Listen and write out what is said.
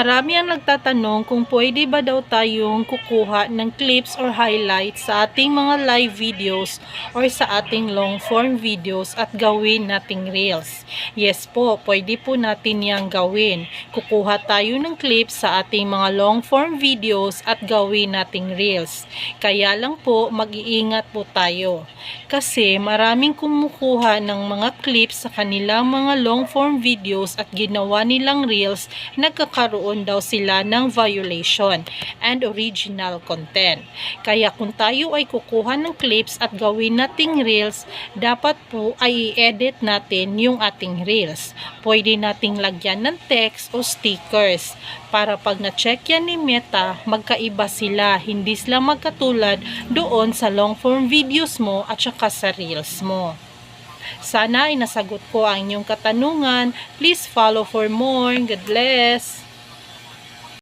Marami ang nagtatanong kung pwede ba daw tayong kukuha ng clips or highlights sa ating mga live videos or sa ating long form videos at gawin nating reels. Yes po, pwede po natin yang gawin. Kukuha tayo ng clips sa ating mga long form videos at gawin nating reels. Kaya lang po, mag-iingat po tayo. Kasi maraming kumukuha ng mga clips sa kanilang mga long form videos at ginawa nilang reels, nagkakaroon daw sila ng violation and original content. Kaya kung tayo ay kukuha ng clips at gawin nating reels, dapat po ay i-edit natin yung ating reels. Pwede nating lagyan ng text o stickers para pag na-check yan ni Meta, magkaiba sila. Hindi sila magkatulad doon sa long form videos mo at saka sa reels mo. Sana ay nasagot ko ang inyong katanungan. Please follow for more. God bless.